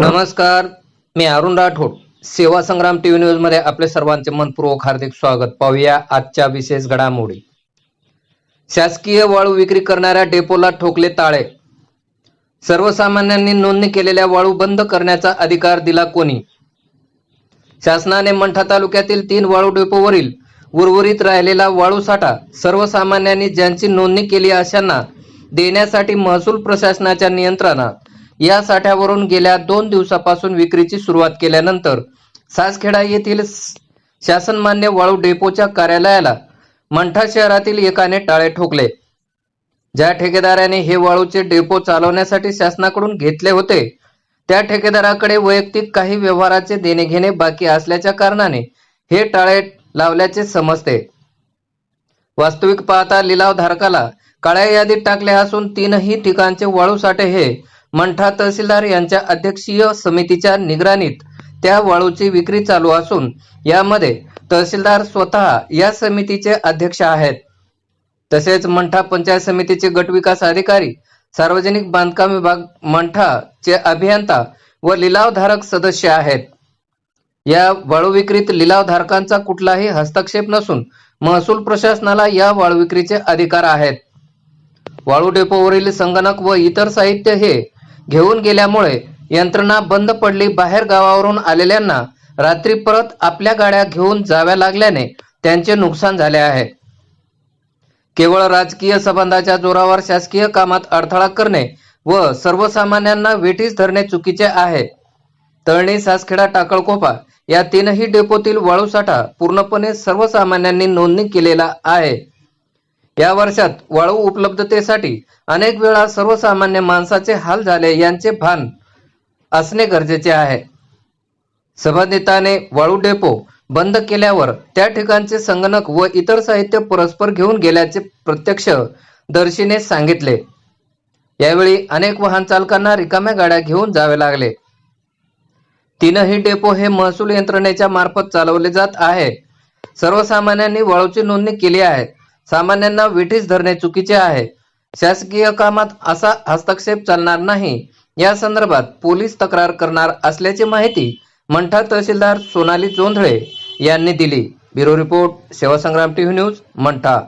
नमस्कार मी अरुण राठोड. सेवा संग्राम टीव्ही न्यूजमध्ये आपले सर्वांचे मनपूर्वक हार्दिक स्वागत. पाहूया आजच्या विशेष घडामोडी. शासकीय वाळू विक्री करणाऱ्या डेपोला ठोकले ताळे. सर्वसामान्यांनी नोंदणी केलेल्या वाळू बंद करण्याचा अधिकार दिला कोणी? शासनाने मंठा तालुक्यातील तीन वाळू डेपोवरील उर्वरित राहिलेला वाळू साठा सर्वसामान्यांनी ज्यांची नोंदणी केली अशांना देण्यासाठी महसूल प्रशासनाच्या नियंत्रणात. या साठ्यावरून गेल्या दोन दिवसापासून विक्रीची सुरुवात केल्यानंतर सासखेडा येथील शासनमान्य वाळू डेपोच्या कार्यालयाला मंठा शहरातील एकाने टाळे ठोकले. ज्या ठेकेदाराने हे वाळूचे डेपो चालवण्यासाठी शासनाकडून घेतले होते त्या ठेकेदाराकडे वैयक्तिक काही व्यवहाराचे देणे घेणे बाकी असल्याच्या कारणाने हे टाळे लावल्याचे समजते. वास्तविक पाहता लिलाव धारकाला काळ्या यादीत टाकले असून तीनही ठिकाणचे वाळू साठे हे मंठा तहसीलदार यांच्या अध्यक्षीय समितीच्या निगराणीत त्या वाळूची विक्री चालू असून यामध्ये तहसीलदार स्वतः या समितीचे अध्यक्ष आहेत. तसेच मंठा पंचायत समितीचे गटविकास अधिकारी सार्वजनिक बांधकाम विभाग मंठाचे अभियंता व लिलावधारक सदस्य आहेत. या वाळू विक्रीत लिलावधारकांचा कुठलाही हस्तक्षेप नसून महसूल प्रशासनाला या वाळू विक्रीचे अधिकार आहेत. वाळू डेपोवरील संगणक व इतर साहित्य हे घेऊन गेल्यामुळे यंत्रणा बंद पडली. बाहेर गावावरून आलेल्यांना रात्री परत आपल्या गाड्या घेऊन जाव्या लागल्याने त्यांचे नुकसान झाले आहे. केवळ राजकीय संबंधाच्या जोरावर शासकीय कामात अडथळा करणे व सर्वसामान्यांना वेठीस धरणे चुकीचे आहे. तळणी सासखेडा टाकळकोपा या तीनही डेपोतील वाळू साठा पूर्णपणे सर्वसामान्यांनी नोंदणी केलेला आहे. या वर्षात वाळू उपलब्धतेसाठी अनेक वेळा सर्वसामान्य माणसाचे हाल झाले यांचे भान असणे गरजेचे आहे. संबंधिताने वाळू डेपो बंद केल्यावर त्या ठिकाणचे संगणक व इतर साहित्य परस्पर घेऊन गेल्याचे प्रत्यक्ष दर्शीने सांगितले. यावेळी अनेक वाहन चालकांना रिकाम्या गाड्या घेऊन जावे लागले. तीनही डेपो हे महसूल यंत्रणेच्या मार्फत चालवले जात आहे. सर्वसामान्यांनी वाळूची नोंदणी केली आहे. सामान्यांना वेठीस धरणे चुकीचे आहे. शासकीय कामात असा हस्तक्षेप चालणार नाही. या संदर्भात पोलीस तक्रार करणार असल्याची माहिती मंठा तहसीलदार सोनाली जोंधळे यांनी दिली. Bureau report Sevasangram TV news Mantha